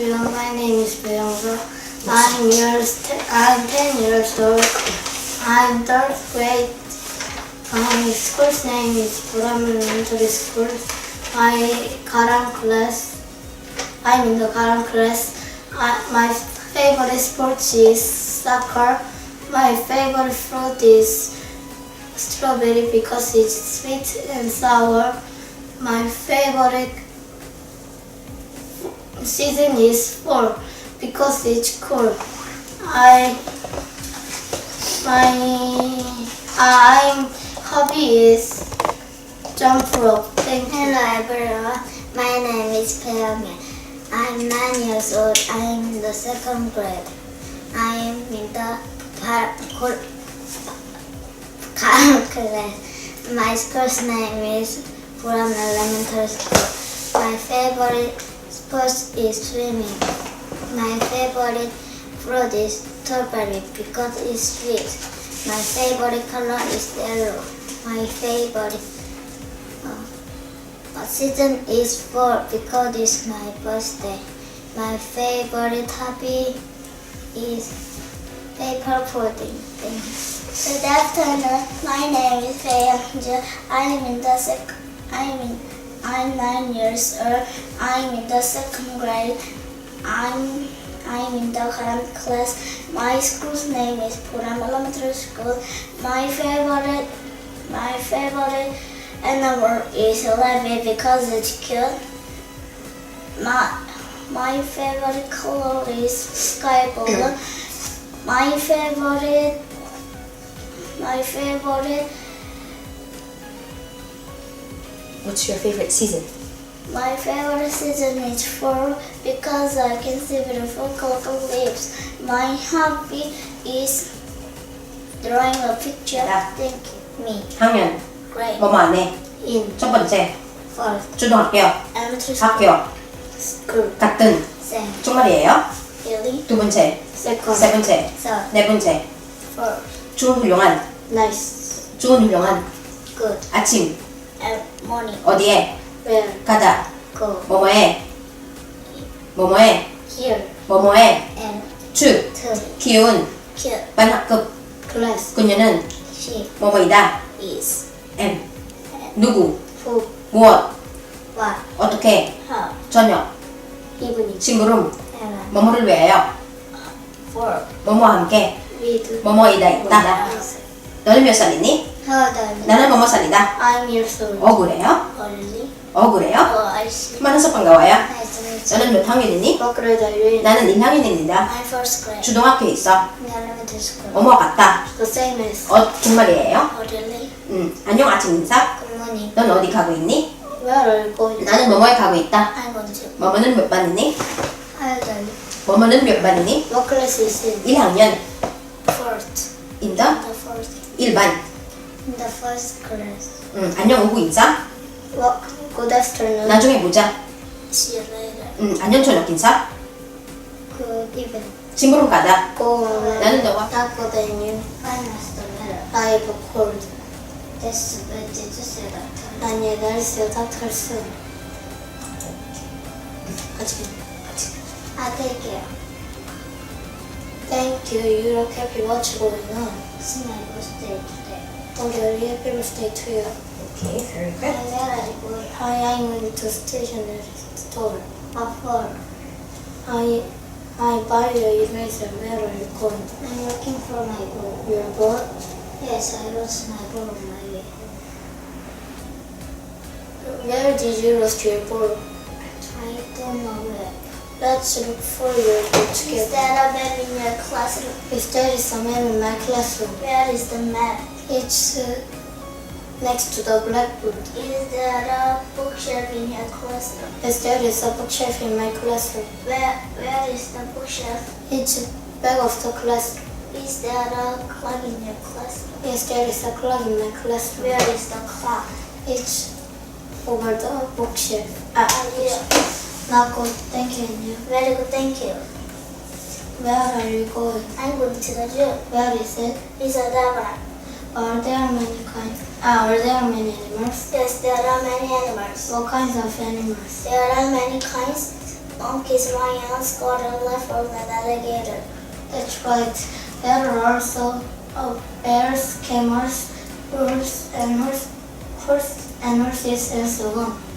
name is Beyoungso. I'm years I'm 10 years old. I'm third grade. My school's name is Buram Elementary School. My Karam class. I'm in the Karam class. I, my favorite sport is soccer. My favorite fruit is strawberry because it's sweet and sour. My favorite season is fall because it's cool. I my I'm hobby is jump rope. Thank you. Hello everyone, my name is Peyoung. I'm nine years old. I'm in the second grade. I'm in the class. My school's name is Buram Elementary School. My favorite sport is swimming. My favorite fruit is strawberry because it's sweet. My favorite color is yellow. My favorite uh, season is fall because it's my birthday. My favorite hobby is paper pudding. You. Good afternoon. My name is Fei I'm in the sec- I'm in I'm nine years old. I'm in the second grade. I'm I'm in the current class. My school's name is Puram Elementary School. My favorite my favorite animal is rabbit because it's cute. My my favorite color is sky blue. My favorite my favorite What's your favorite season? my favorite season is fall because I can see beautiful colorful leaves. My hobby is drawing a picture. Yeah. Thank. Me. 학년 Great. 뭐뭐 안 해? In 첫 번째 first 초등학교 Elementary school. 학교 school. 같은 Same. 종말이에요. Really? 두 번째 Second. 세 번째 Third. 네 번째 Fourth. 좋은 훌륭한 Nice. 좋은 훌륭한 Good. 아침 Morning. 어디에 Where? 가자 Go. 뭐뭐해 뭐뭐해 Here. And 축 two. 기운. 반학급 Class. 그녀는 She 뭐뭐이다 is. M 누구 Who? 무엇 What? 어떻게 How? 저녁 Evening. 심부름 And 뭐뭐를 위하여 four. 뭐뭐와 함께 With. 뭐뭐이다 있다 너는 몇 살이니? You? 나는 뭐뭐 살이다 I'm old. 어 그래요? Only. 어 그래요? Oh, I see. 만나서 반가워요 meet you. 너는 몇 학년이니? You in? 나는 1학년입니다 I'm first grade. 초등학교에 있어 in elementary school. 뭐뭐 같다 The same as. 어 정말이에요? Oh, really? 응 안녕 아침 인사 Good morning. 넌 어디 가고 있니? Where are you going? 나는 뭐뭐에 가고 있다 I'm going to. 뭐뭐는 몇 반이니? You? 뭐뭐는 몇 반이니? What class is in? 1학년 Fourth. 인더 The fourth. 1반 In the first class. 응 안녕 오후 인사 What? Good afternoon. 나중에 보자 See you later. 응 안녕 저녁 인사 Good evening. 심부름 가자 Go on. 나는 너와 good than you. I'm Mr. Miller. I have a cold. That's what did you say that? 난 얘날 닥터스. 같이. I'll take care. Thank you. You look happy. What's going on? It's my birthday today. Hungarian paper state too. Okay, very good. And then I, I, I went to stationery store. Before. I I buy a eraser, mirror, coin. I'm looking for my goal. Your goal? Yes, I lost my goal on my way. Where did you lose your goal? I don't know where. Let's look for your board Is together. there a map in your classroom? If there is a man in my classroom, Where is the map? it's uh, next to the blackboard. Is there a bookshelf in your classroom? Yes, there is a bookshelf in my classroom. Where Where is the bookshelf? It's back of the classroom. Is there a clock in your classroom? Yes, there is a clock in my classroom. Where is the clock? It's over the bookshelf. Ah, yeah. Not good. Thank you. Anya. Very good, thank you. Where are you going? I'm going to the zoo. Where is it? It's a zebra. Are there many kinds? Ah, are there many animals? Yes, there are many animals. What kinds of animals? There are many kinds. monkeys, lions, golden leopard, and alligator. That's right. There are also uh, bears, camels, horse, and horse, horse and horses, and so on.